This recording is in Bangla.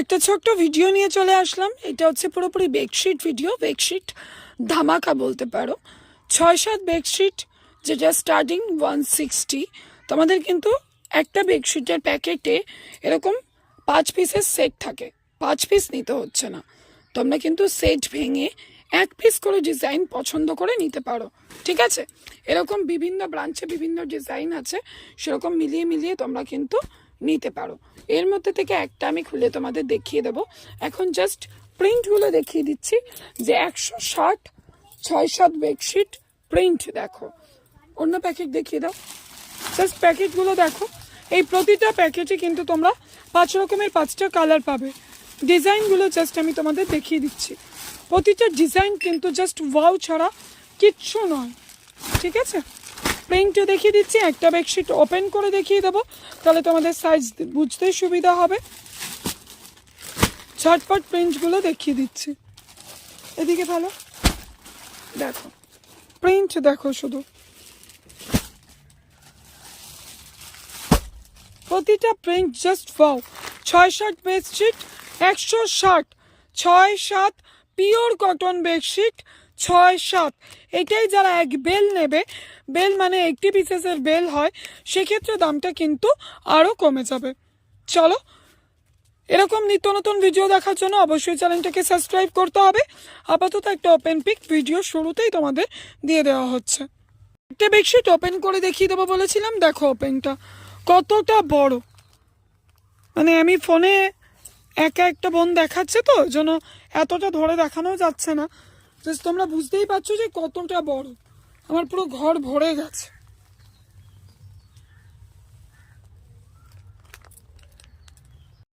একটা ছোট্ট ভিডিও নিয়ে চলে আসলাম। এটা হচ্ছে পুরোপুরি বেডশিট ভিডিও। বেডশিট ধামাকা বলতে পারো। ছয় সাত বেডশিট, যেটা স্টার্টিং ওয়ান সিক্সটি তোমাদের কিন্তু একটা বেডশিটের প্যাকেটে এরকম পাঁচ পিসের সেট থাকে। পাঁচ পিস নিতে হচ্ছে না। তোমরা কিন্তু সেট ভেঙে এক পিস করে ডিজাইন পছন্দ করে নিতে পারো। ঠিক আছে? এরকম বিভিন্ন ব্রাঞ্চে বিভিন্ন ডিজাইন আছে। সেরকম মিলিয়ে মিলিয়ে তোমরা কিন্তু নিতে পারো। এর মধ্যে থেকে একটা আমি খুলে তোমাদের দেখিয়ে দেবো। এখন জাস্ট প্রিন্টগুলো দেখিয়ে দিচ্ছি যে একশো ষাট, ছয় সাত বেডশিট প্রিন্ট দেখো। অন্য প্যাকেট দেখিয়ে দাও। জাস্ট প্যাকেটগুলো দেখো। এই প্রতিটা প্যাকেটে কিন্তু তোমরা পাঁচ রকমের পাঁচটা কালার পাবে। ডিজাইনগুলো জাস্ট আমি তোমাদের দেখিয়ে দিচ্ছি। প্রতিটা ডিজাইন কিন্তু জাস্ট ওয়াও ছাড়া কিচ্ছু নয়। ঠিক আছে? প্রিন্ট দেখিয়ে দিচ্ছি, একটা বেডশিট ওপেন করে দেখিয়ে দেবো। তাহলে তোমাদের সাইজ বুঝতে সুবিধা হবে। ঝটপট প্রিন্টগুলো দেখিয়ে দিচ্ছি। এদিকে ভালো? দেখো প্রিন্ট দেখো শুধু। প্রতিটা প্রিন্ট জাস্ট ফাও ছয় ষাট বেডশিট একশো ষাট ছয় সাত পিওর কটন বেডশিট ছয় সাত। এটাই যারা এক বেল নেবে, বেল মানে একটি পিসেসের বেল হয়, সেক্ষেত্রে দামটা কিন্তু আরও কমে যাবে। চলো, এরকম নিত্য নতুন ভিডিও দেখার জন্য অবশ্যই চ্যানেলটাকে সাবস্ক্রাইব করতে হবে। আপাতত একটা ওপেন পিক ভিডিও শুরুতেই তোমাদের দিয়ে দেওয়া হচ্ছে। একটা বেডশিট ওপেন করে দেখিয়ে দেবো বলেছিলাম, দেখো ওপেনটা কতটা বড়। মানে আমি ফোনে একা একটা বোন দেখাচ্ছে তো জন্য এতটা ধরে দেখানো যাচ্ছে না। তোমরা বুঝতেই পারছ যে কতটা বড়। আমার পুরো ঘর ভরে গেছে।